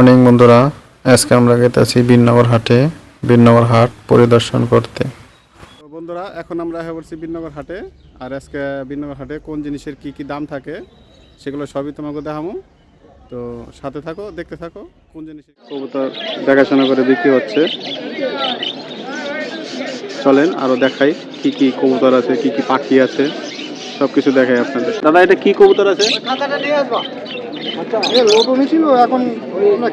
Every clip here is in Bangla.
মর্নিং বন্ধুরা আজকে আমরা গেতেছি বিনগর হাটে বিনগর হাট পরিদর্শন করতে। তো বন্ধুরা এখন আমরা হয়ে পড়ছি বিনগর হাটে আর আজকে বিনগর হাটে কোন জিনিসের কি কি দাম থাকে সেগুলো সবই তোমাকে দেখামো। তো সাথে থাকো দেখতে থাকো কোন জিনিসের কবুতর দেখাশোনা করে বিক্রি হচ্ছে। চলেন আরও দেখাই কি কি কবুতর আছে কি কি পাখি আছে সব কিছু দেখাই আপনাদের। দাদা এটা কি কবুতর আছে? লোটনি ছিল এখন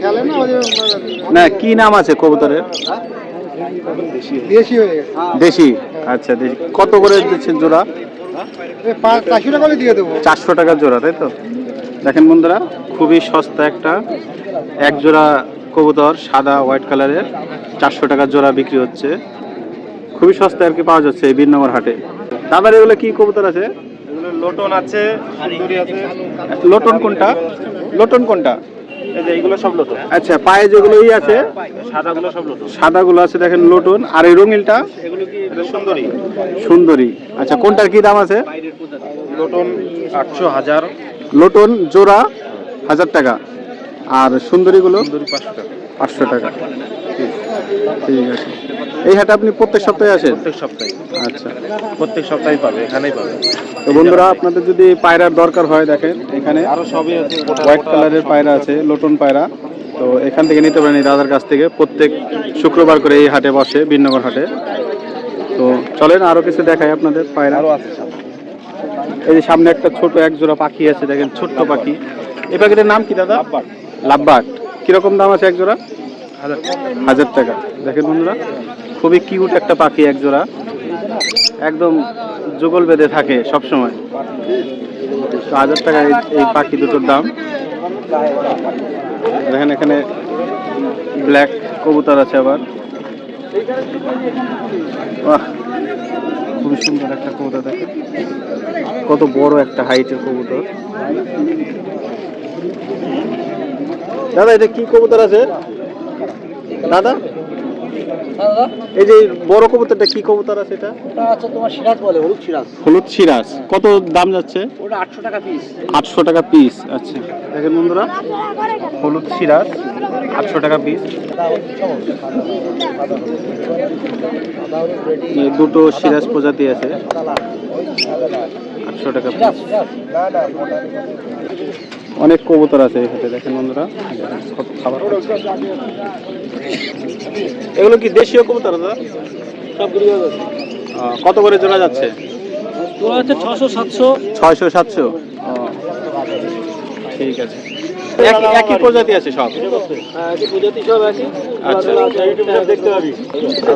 খেলে না না কি নাম আছে কবুতরের? দেশি হয়ে গেছে। দেশি? আচ্ছা দেশি। কত করে দিচ্ছেন জোড়া? চারশো টাকা দিয়ে দেবো। চারশো টাকার জোড়া তাই তো? দেখেন বন্ধুরা খুবই সস্তা একটা এক জোড়া কবুতর সাদা হোয়াইট কালারের চারশো টাকার জোড়া বিক্রি হচ্ছে। খুবই সস্তা আর কি পাওয়া যাচ্ছে এই বীরনগর হাটে। দাদার এগুলো কি কবুতর আছে? লোটন আছে সুন্দরী আছে। লোটন কোনটা? লোটন কোনটা? এই যে এইগুলো সব লোটন। আচ্ছা পায়ে যেগুলো ই আছে? সাদাগুলো সব লোটন। সাদাগুলো আছে দেখেন লোটন। আর এই এগুলো কি সুন্দরী। সুন্দরী। আচ্ছা কোনটার কি দাম আছে? লোটন আটশো হাজার। লোটন জোড়া হাজার টাকা। আর সুন্দরীগুলো? পাঁচশো টাকা। পাঁচশো টাকা। ঠিক আছে। এই হাটে আপনি প্রত্যেক সপ্তাহে আসেন? প্রত্যেক সপ্তাহে। আচ্ছা। প্রত্যেক সপ্তাহে পাবে এখানেই পাবে। তো বন্ধুরা আপনাদের যদি পায়রার দরকার হয় দেখেন এখানে আরও সবই আছে হোয়াইট কালারের পায়রা আছে লোটন পায়রা। তো এখান থেকে নিতে পারেন এই দাদার কাছ থেকে। প্রত্যেক শুক্রবার করে এই হাটে বসে বিনগর হাটে। তো চলেন আরও কিছু দেখাই আপনাদের পায়রা। আরও আছে এই যে সামনে একটা ছোট এক জোড়া পাখি আছে দেখেন ছোট্ট পাখি। এই পাখিটার নাম কি দাদা। লাভবার্ড। কীরকম দাম আছে এক জোড়া হাজার টাকা। দেখেন বন্ধুরা, খুবই কিউট একটা পাখি, এক জোড়া। একদম যুগল বেঁধে থাকে সব সময় তো হাজার টাকা এই- পাখি দুটোর দাম। দেখেন এখানে ব্ল্যাক কবুতর আছে আবার। খুবই সুন্দর একটা কবুতর, দেখেন। কত বড় একটা হাইটের কবুতর। দাদা, এটা কি কবুতর আছে? দাদা? এই যে বড় কবুতরটা কি কবুতর আছে এটা? ওটা আছে তোমার সিরাজ বলে হলুদ সিরাজ। হলুদ সিরাজ। কত দাম যাচ্ছে? ওটা আটশো টাকা পিস আটশো টাকা পিস আচ্ছা। দেখেন বন্ধুরা হলুদ সিরাজ আটশো টাকা পিস দুটো সিরাজ প্রজাতি আছে। আটশো টাকা পিস অনেক কবুতর আছে এখানে দেখেন বন্ধুরা। খাবার। এগুলো কি দেশীয় কবুতর দাদা? কত করে জোড়া যাচ্ছে? হচ্ছে ছশো সাতশো। ছয়শো সাতশো? ঠিক আছে। একই প্রজাতি আছে সব? প্রজাতি সব আচ্ছা। দেখতে পাবি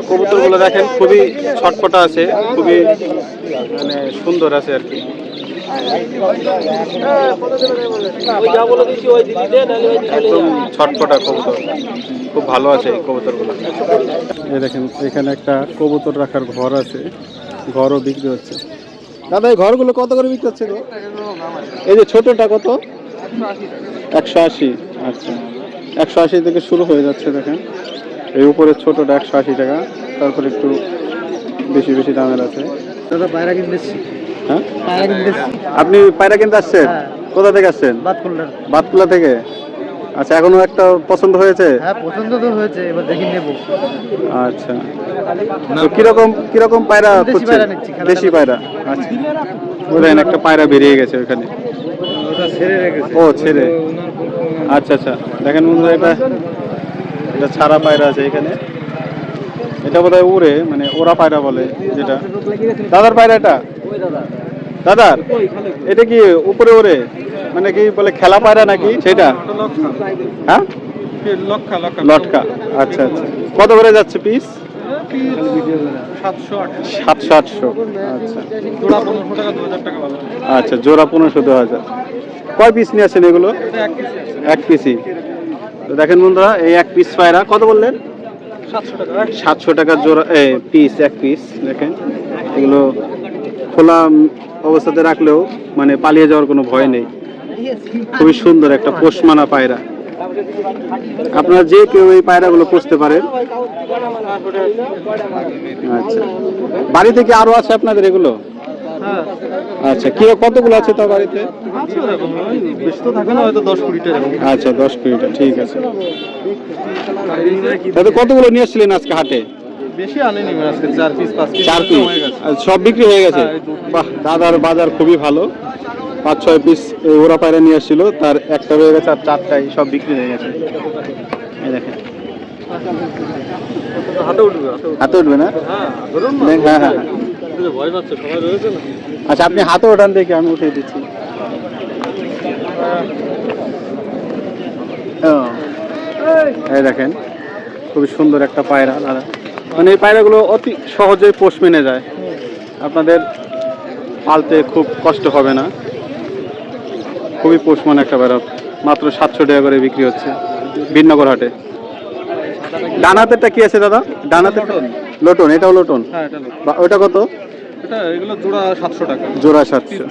কবুতরগুলো দেখেন খুবই ছটপটা আছে খুবই মানে সুন্দর আছে আর কি। ওই যা বলে দিচ্ছি ওই দিদিতে নাহলে ওই একদম ছটপটা কবুতর। খুব ভালো আছে এই কবুতরগুলো। এই দেখেন এখানে একটা কবুতর রাখার ঘর আছে ঘরও বিক্রি হচ্ছে। দাদা এই ঘরগুলো কত করে বিক্রি হচ্ছে গো? এই যে ছোটটা কত? একশো আশি। আচ্ছা। একশো আশি থেকে শুরু হয়ে যাচ্ছে দেখেন। এই উপরে ছোটটা একশো আশি টাকা তারপরে একটু বেশি বেশি দামের আছে। দাদা বাইরে কিনতেছি হ্যাঁ? আপনি পায়রা কিনতে আসছেন? হ্যাঁ। কোথা থেকে আসছেন? বাদ করলেন বাতকুলা থেকে? আচ্ছা এখনও একটা পছন্দ হয়েছে হ্যাঁ পছন্দ তো হয়েছে এবার দেখি নেব আচ্ছা তো কীরকম কীরকম পায়রা খেলাটা দেশি পায়রা আচ্ছা ওই একটা পায়রা বেরিয়ে গেছে ওখানে ওটা ছেড়ে রেখেছে ও ছেড়ে আচ্ছা আচ্ছা দেখেন বন্ধুরা এটা এটা ছাড়া পায়রা আছে এখানে এটা বোধহয় উড়ে মানে ওরা পায়রা বলে যেটা দাদার পায়রা এটা দাদার এটা কি উপরে ওড়ে মানে কি বলে খেলা পায়রা নাকি সেটা? হ্যাঁ? লটকা। আচ্ছা আচ্ছা। কত করে যাচ্ছে পিস সাতশো, আটশো। আচ্ছা জোড়া পনেরোশো, দু হাজার। কয় পিস নিয়ে আসেন এগুলো? এক পিসই তো দেখেন বন্ধুরা, এই এক পিস পায়রা, কত বললেন? সাতশো টাকা জোড়া পিস এক পিস দেখেন। এগুলো খোলা অবস্থাতে রাখলেও মানে পালিয়ে যাওয়ার কোনো ভয় নেই। খুবই সুন্দর একটা পোষমানা পায়রা। আপনারা যে কেউ এই পায়রাগুলো পুষতে পারেন। আচ্ছা। বাড়িতে কি আরও আছে আপনাদের এগুলো? আচ্ছা কি কতগুলো আছে তার বাড়িতে? থাকে আচ্ছা দশ কুড়িটা ঠিক আছে। তাহলে কতগুলো নিয়ে এসেছিলেন আজকে হাটে? বেশি আনেনি আজকে চার পিস পাঁচ পিস গেছে। সব বিক্রি হয়ে গেছে? হ্যাঁ, বাহ দাদার বাজার খুবই ভালো। পাঁচ ছয় পিস ওরা পায়রা নিয়ে এসেছিল তার একটা হয়ে গেছে আর চারটাই সব বিক্রি হয়ে গেছে। এই দেখেন। হাতে উঠবে হাতে উঠবে। না? হ্যাঁ না। হ্যাঁ হ্যাঁ হ্যাঁ। আচ্ছা আপনি হাতে ওঠান দেখে আমি উঠিয়ে দিচ্ছি। এই দেখেন খুবই সুন্দর একটা পায়রা দাদা। মানে এই পায়রাগুলো অতি সহজেই পোষ মেনে যায়। আপনাদের পালতে খুব কষ্ট হবে না। খুবই পোষ মানে একটা পায়রা মাত্র সাতশো টাকা করে বিক্রি হচ্ছে বিনগর হাটে। ডানাতেরটা কি আছে দাদা? ডানাতে লোটন। এটাও লোটন? হ্যাঁ ওটা কত? এটা এগুলো জোড়া সাতশো টাকা। জোড়া সাতশো।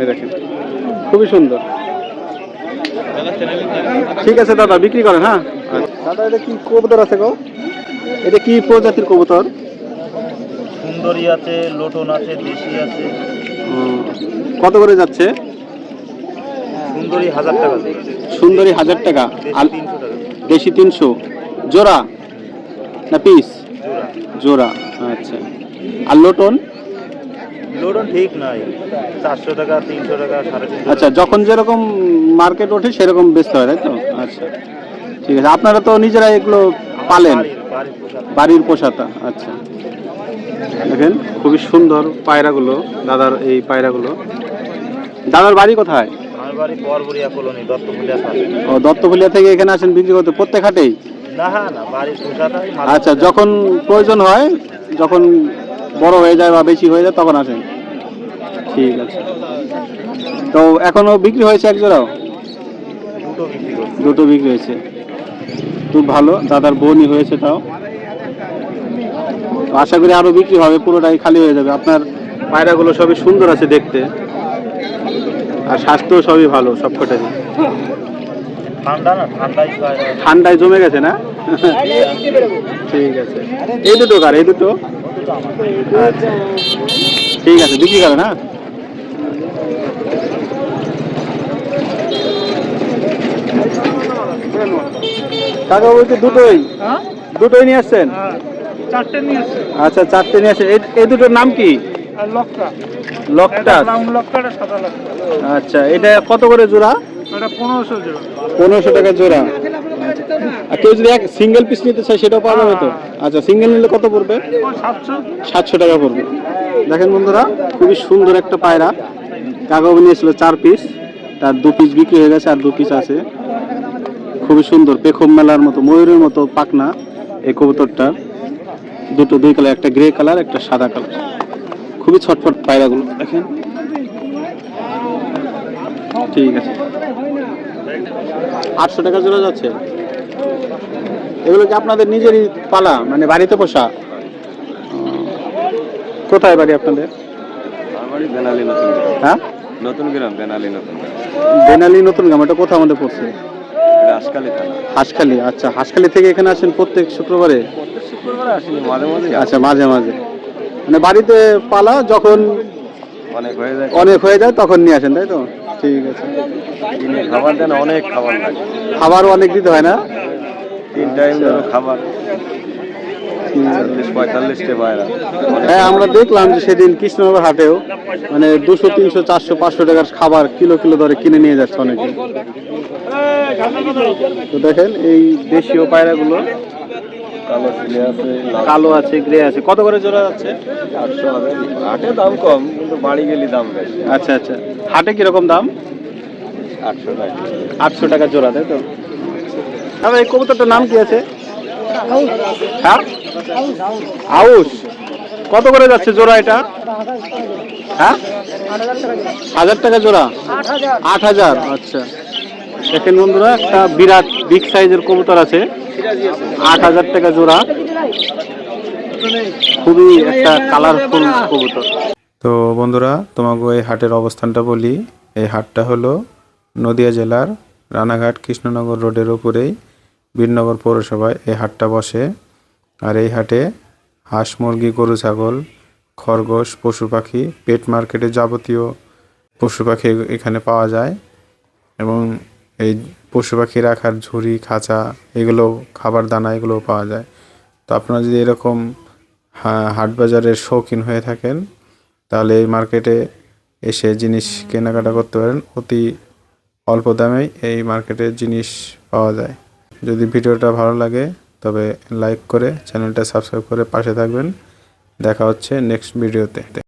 এই দেখেন। খুবই সুন্দর। ঠিক আছে দাদা বিক্রি করেন হ্যাঁ? দাদা এটা কি কবুতর আছে গো? এটা কি প্রজাতির কবুতর? সুন্দরী আছে লোটন আছে দেশি আছে। কত করে যাচ্ছে? সুন্দরী হাজার টাকা দিয়ে। সুন্দরী হাজার টাকা। আর দেশি তিনশো। জোড়া? না পিস জোড়া। আচ্ছা। আর লোটন? লোটন ঠিক নাই। চারশো টাকা তিনশো টাকা সাড়ে তিনশো আচ্ছা যখন যেরকম মার্কেট ওঠে সেরকম বেচতে হয় তাই তো? আচ্ছা। ঠিক আছে আপনারা তো নিজেরা এগুলো পালেন? বাড়ির পোষাতা আচ্ছা। দেখেন খুবই সুন্দর পায়রাগুলো দাদার এই পায়রাগুলো। দাদার বাড়ি কোথায়? বাড়ি বরবরিয়া কলোনি দত্তপুলিয়া ও দত্তফুলিয়া থেকে এখানে আসেন বিক্রি করতে? প্রত্যেক হাটেই? না না বাড়ির আচ্ছা যখন প্রয়োজন হয় যখন বড় হয়ে যায় বা বেশি হয়ে যায় তখন আসেন। ঠিক আছে। তো এখনও বিক্রি হয়েছে এক জোড়াও? দুটো বিক্রি হয়েছে। খুব ভালো দাদার বোনই হয়েছে তাও। আশা করি আরও বিক্রি হবে পুরোটাই খালি হয়ে যাবে। আপনার পায়রাগুলো সবই সুন্দর আছে দেখতে। আর স্বাস্থ্য সবই ভালো সব কটারই না। ঠান্ডায় জমে গেছে না? ঠিক আছে। এই দুটো কার? এই দুটো? আচ্ছা। ঠিক আছে বিক্রি করেন না? কাকা বলতে দুটোই। দুটোই নিয়ে আসছেন? এসছে আচ্ছা চারটে নিয়ে আসছেন। এই- এই দুটোর নাম কি? আর লক্কা লকটা ব্রাউন লক্কাটা আচ্ছা এটা কত করে জোড়া? এটা পনেরোশো টাকা জোড়া। আর কেউ যদি এক সিঙ্গেল পিস নিতে চায় সেটাও পাওয়া যাবে তো? আচ্ছা সিঙ্গেল নিলে কত পড়বে? সাতশো। টাকা পড়বে। দেখেন বন্ধুরা খুবই সুন্দর একটা পায়রা। কাকাবু নিয়েছিল চার পিস তার দু পিস বিক্রি হয়ে গেছে আর দু পিস আছে। খুবই সুন্দর পেখম মেলার মতো ময়ূরের মতো পাকনা এই কবুতরটা দুটো দুই কালার একটা গ্রে কালার একটা সাদা কালার খুবই ছটফট পায়রাগুলো দেখেন। ঠিক আছে। আটশো টাকা জোড়া যাচ্ছে। এগুলো কি আপনাদের নিজেরই পালা? মানে বাড়িতে পোষা? কোথায় বাড়ি আপনাদের? বেনালি নতুন গ্রাম। হ্যাঁ? নতুন গ্রাম বেনালি নতুন বেনালি নতুন গ্রাম এটা কোথাও আমাদের পড়ছে? হাঁসখালি আচ্ছা। হাঁসখালি থেকে এখানে আসেন প্রত্যেক শুক্রবারে? আচ্ছা মাঝে মাঝে। মানে বাড়িতে পালা যখন অনেক হয়ে যায়। অনেক হয়ে যায় তখন নিয়ে আসেন তাই তো? ঠিক আছে। খাবার দেন অনেক খাবার লাগে খাবারও অনেক দিতে হয় না? তিন টাইম ধরো খাবার। হ্যাঁ আমরা দেখলাম যে সেদিন কৃষ্ণনগর হাটেও মানে দুশো তিনশো চারশো পাঁচশো টাকার খাবার কিলো কিলো ধরে কিনে নিয়ে যাচ্ছে অনেকে। তো দেখেন এই দেশীয় পায়রাগুলো কালো আছে কালো আছে গ্রে আছে। কত করে জোড়া যাচ্ছে আটশো হাটে দাম কম কিন্তু বাড়ি গেলে দাম বেশি। আচ্ছা আচ্ছা। হাটে কীরকম দাম? আটশো টাকা। আটশো টাকা জোড়া তাই তো? দাদা এই কবুতরটার নাম কি আছে? হ্যাঁ? আউস কত করে যাচ্ছে জোড়া এটা? হ্যাঁ? হাজার টাকা জোড়া? আট হাজার। আচ্ছা। দেখেন বন্ধুরা একটা বিরাট বিগ সাইজের কবুতর আছে। আট হাজার টাকা জোড়া। খুবই একটা কালারফুল কবুতর। তো বন্ধুরা, তোমাকে এই হাটের অবস্থানটা বলি। এই হাটটা হলো নদিয়া জেলার রানাঘাট কৃষ্ণনগর রোডের ওপরেই বীরনগর পৌরসভায় এই হাটটা বসে। আর এই হাটে হাঁস, মুরগি, গরু, ছাগল, খরগোশ, পশু পাখি পেট মার্কেটে যাবতীয় পশু পাখি এখানে পাওয়া যায়। এবং এই পশু পাখি রাখার ঝুড়ি খাঁচা এগুলো খাবার দানা এগুলোও পাওয়া যায়। তো আপনারা যদি এরকম হাট বাজারের শৌখিন হয়ে থাকেন তাহলে এই মার্কেটে এসে জিনিস কেনাকাটা করতে পারেন। অতি অল্প দামেই এই মার্কেটে জিনিস পাওয়া যায়। যদি ভিডিওটা ভালো লাগে তবে লাইক করে চ্যানেলটা সাবস্ক্রাইব করে পাশে থাকবেন। দেখা হচ্ছে নেক্সট ভিডিওতে।